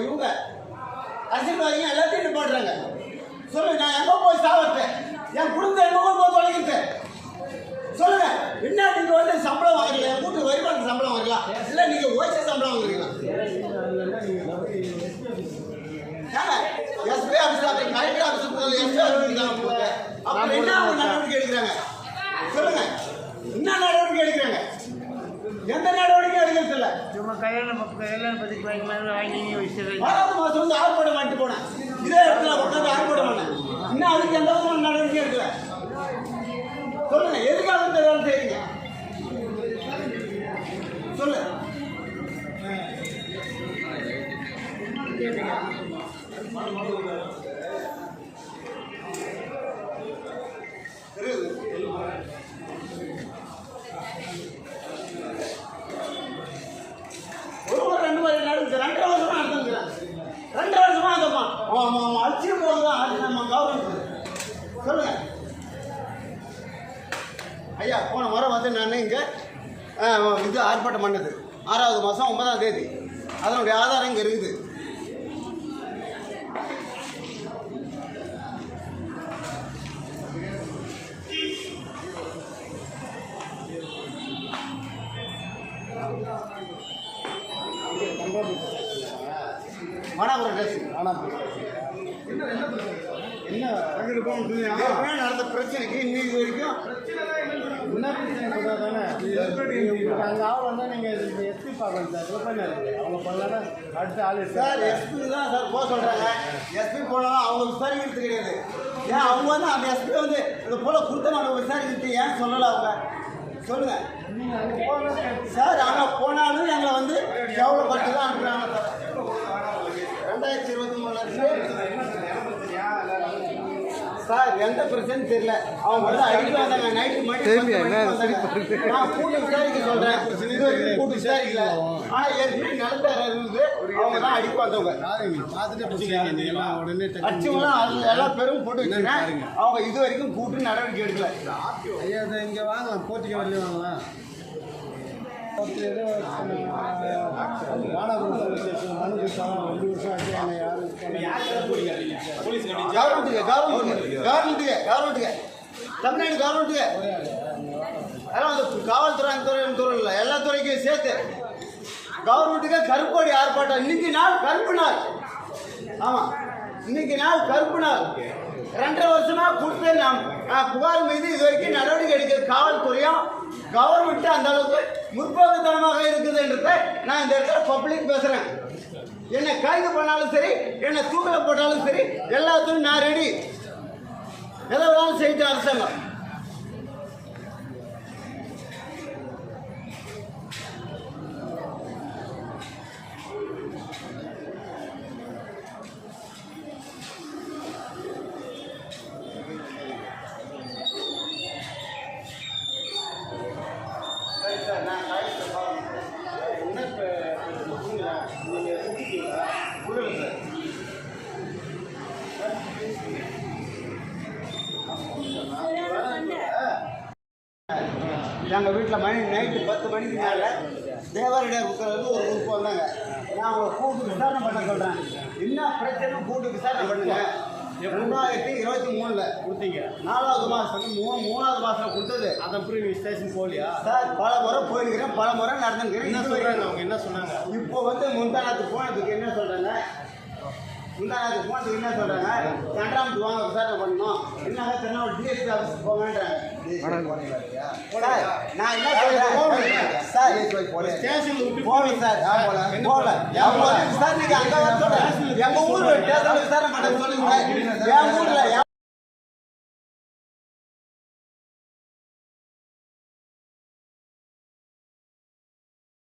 இவங்க அரசியல்வாதிங்க எல்லாத்தையும் நிப்பாட்டுறாங்க சொல்லு நான் எங்க போய் சாவ என் குடும்பம் எங்க போய் தொலைக்கிட்டேன் சொல்லுங்க என்ன நீங்க வந்து சம்பளம் வாங்குறீங்க என் கூட்டு வருமான சம்பளம் வாங்கலாம் இல்ல நீங்க ஓய்ச்ச சம்பளம் வாங்குறீங்களா SP office collector office SP office அப்புறம் என்ன நடவடிக்கை எடுக்கிறாங்க சொல்லுங்க என்ன நடவடிக்கை எடுக்கிறாங்க எந்த நடவடிக்கை எடுக்கிறது இல்லை சும்மா கல்யாணம் கல்யாண பத்திரிக்கை வாங்கி வாங்கி வச்சுருக்கீங்க வந்து சொல்லுங்க ஐயா போன முறை வந்து நான் இங்கே இது ஆர்ப்பாட்டம் பண்ணது. ஆறாவது மாதம் ஒன்பதாம் தேதி. அதனுடைய ஆதாரம் இங்கே இருக்குது. மானாபுரம் டேஸ்ட் என்ன நடந்த பிரச்சனைக்கு இன்னைக்கு வரைக்கும் என்ன பிரச்சனை சொல்றா அங்கே வந்தால் நீங்கள் இது எஸ்பி பார்க்கணும் சார். அவங்க பண்ணலாம் அடுத்த ஆள் சார் எஸ்பி தான் சார் போக சொல்கிறாங்க எஸ்பி போனாலும் அவங்க விசாரிக்கிறது கிடையாது. ஏன் அவங்க வந்து அந்த எஸ்பி வந்து இந்த போல கொடுத்த நம்ம விசாரிக்கிறது ஏன் சொல்லலை அவங்க? சொல்லுங்க. நீங்கள் அங்கே போனால் சார். அங்கே போனாலும் எங்களை வந்து கேவலப்பட்டு தான் அனுப்புகிறாங்க சார்? ரெண்டாயிரத்தி இருபத்தி மூணு சார் எந்த பிரச்சனையும் தெரியல. அவங்க வந்து அடிக்க வந்தாங்க. நைட்டு மணி நான் கூட்டு விசாரிக்க சொல்றேன். இது வரைக்கும் கூட்டு விசாரிக்கல ஆனா ஏற்கனவே நடந்தாரு. இருந்து அவங்க தான் அடிக்க வந்தவங்க. அச்சுவெல்லாம் அது எல்லாம் பெரும் போட்டு வச்சுருக்கேன் அவங்க இது வரைக்கும் கூட்டு நடவடிக்கை எடுக்கல. ஐயா இங்கே வாங்கலாம் போட்டிக்கு வரலையும் வாங்கலாம் பத்து ஏதோ வானபுரம் ரெண்டு வருஷம் ஆச்சு என்னை யாரும் கவர்மெண்ட்டுக்கு கவர்மெண்ட்டுக்கு கவர்மெண்ட்டுக்கு கவர்மெண்ட்டுக்கு தமிழ்நாடு கவர்மெண்ட்டுக்கு அதெல்லாம் வந்து காவல்துறை அந்த துறை துறை இல்லை. எல்லா துறைக்கும் சேர்த்து. கவர்மெண்ட்டுக்கு கருப்போடி ஆர்ப்பாட்டம். இன்னைக்கு நாள் கருப்பு நாள். ஆமாம் இன்னைக்கு நாள் கருப்பு நாள். ரெண்டரை வருஷமா கொடுத்த நாம் புகார் மீது இது வரைக்கும் நடவடிக்கை எடுக்கிற காவல்துறையும் கவர்மெண்ட் அந்த அளவுக்கு முற்போக்குத்தனமாக இருக்குதுன்றத நான் இந்த இடத்துல பப்ளிக் பேசுகிறேன் என்னை கைது பண்ணாலும் சரி என்னை தூக்கில் போட்டாலும் சரி எல்லாத்துக்கும் நான் ரெடி எதை வேணாலும் செய்யிட்டு அரசாங்கம். எங்கள் வீட்டில் மணி நைட்டு பத்து மணிக்கு மேலே தேவாரடியார் புத்தகம் ஒரு குரூப் வந்தாங்க. நான் அவங்களை கூட்டு விசாரணை பண்ண சொல்கிறேன் என்ன பிரச்சனை கூட்டு விசாரணை பண்ணுங்க. ரெண்டாயிரத்தி இருபத்தி மூணில் கொடுத்தீங்க. நாலாவது மாதம் மூணு மூணாவது மாதம் கொடுத்தது. அதை நீங்கள் ஸ்டேஷன் போகலையா சார் பல முறை போயிருக்கிறேன் பல முறை நடந்துக்கிறேன். என்ன சொல்கிறாங்க அவங்க என்ன சொன்னாங்க? இப்போ வந்து முந்தானத்து போனதுக்கு என்ன சொல்கிறாங்க முந்தானத்து போனதுக்கு என்ன சொல்கிறாங்க கண்டாமத்து வாங்க விசாரணை பண்ணணும். என்ன தென்னாவூர் டிஎஸ்பி ஆஃபீஸ் போங்கன்றாங்க சார், நான் என்ன சொல்றேன்? சார் போகணும் சார். போகல. வந்து விசாரணைக்கு அங்கே வர சொல்றேன். எங்கள் ஊர் விசாரணை பண்ண சொல்லுங்க. என் ஊரில்